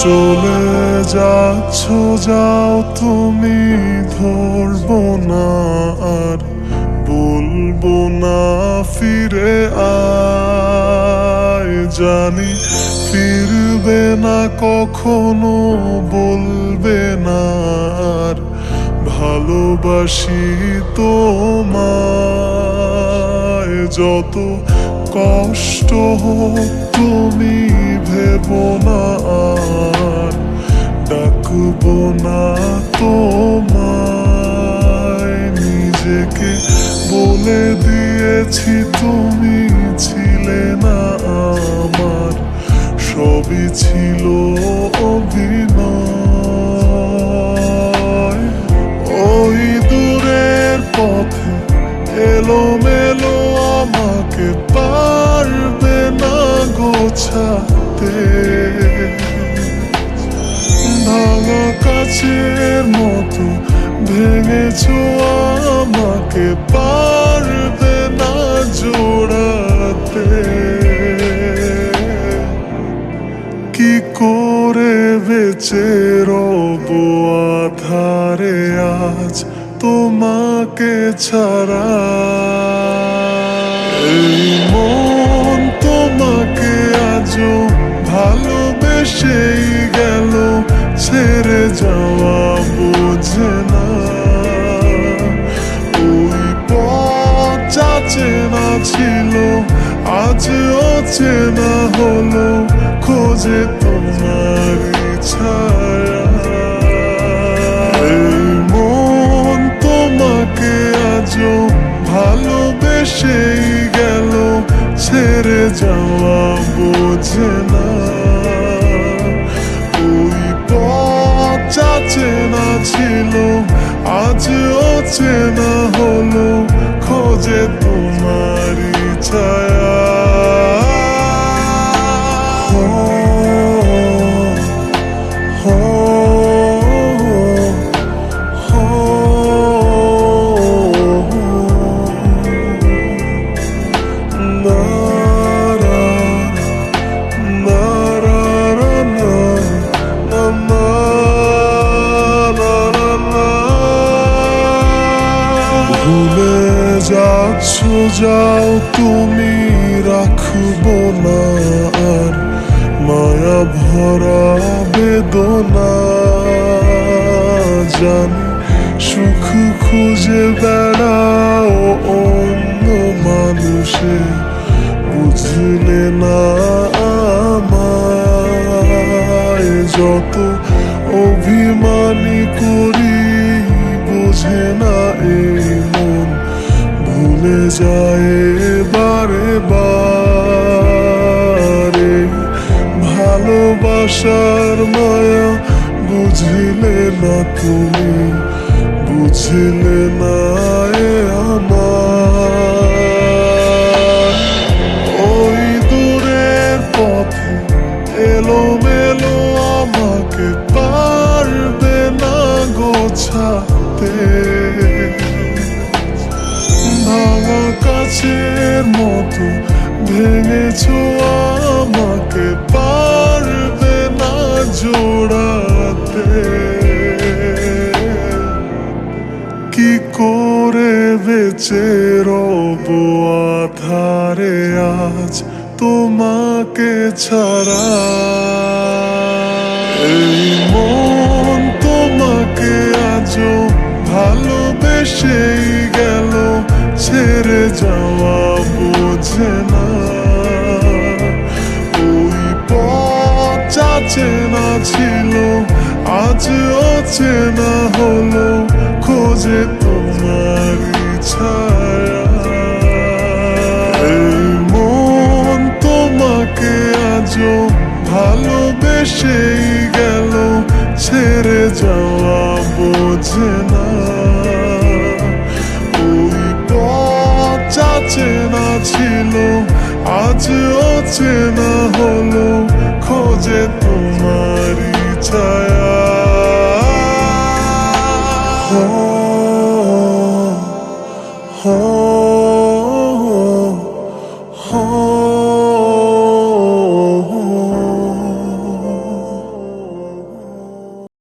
চলে যাচ্ছ যাও তুমি ধরবো না আর ফিরে আয় জানি, ফিরবে না, কখনো বলবে না আর ভালোবাসি তোমায়। যত কষ্ট হোক, তুমি ভেবো না আর, ডাকবো না তোমায়। বলে দিয়েছি, তুমি ছিলে না আমার। সবই ছিল অভিনয়। ওই দূরের পথে এলো মেলো আমাকে পারবে না গোছাতে ভাঙা কাছের মতো ভেঙেছো আমাকে, পারবে না জোড়াতে। কি করে বেঁচে রব আধারে আজ তোমাকে ছাড়া? এই মন তোমাকে আজও ভালোবেসেই অচেনা হলো, খোঁজে তোমার ছায়া। মন তোমাকে আজও ভালোবেসেই গেল, ছেড়ে যাওয়া বোঝে না। ওই যা চেনা ছিল, আজ অচেনা হলো, খোঁজে তোমার ছায়া। ভুলে যাচ্ছ, যাও, তুমি রাখব না আর মায়া ভরা বেদনা। জানি সুখ খুঁজে বেড়াও অন্য মানুষে, বুঝলে না আমায় যত অভিমানী করি, বোঝে না যায় বারে বারে ভালোবাসার মায়া বুঝিলে না তুমি বুঝিলে না আমার। কাছের মতো ভেঙেছো আমাকে, পারবে না জোড়াতে। কি করে বেঁচে রব আধারে আজ তোমাকে ছাড়া? এই মন তোমাকে আজও ভালোবেসেই গেল ছেড়ে যাওয়া বোঝে না। ওই পথ চেনা ছিল, আজ অচেনা হলো, খোঁজে তোমার ছায়া। এই মন তোমাকে আজও ভালোবেসেই অচেনা হলো খোঁজে তোমারই ছায়া। হ হো।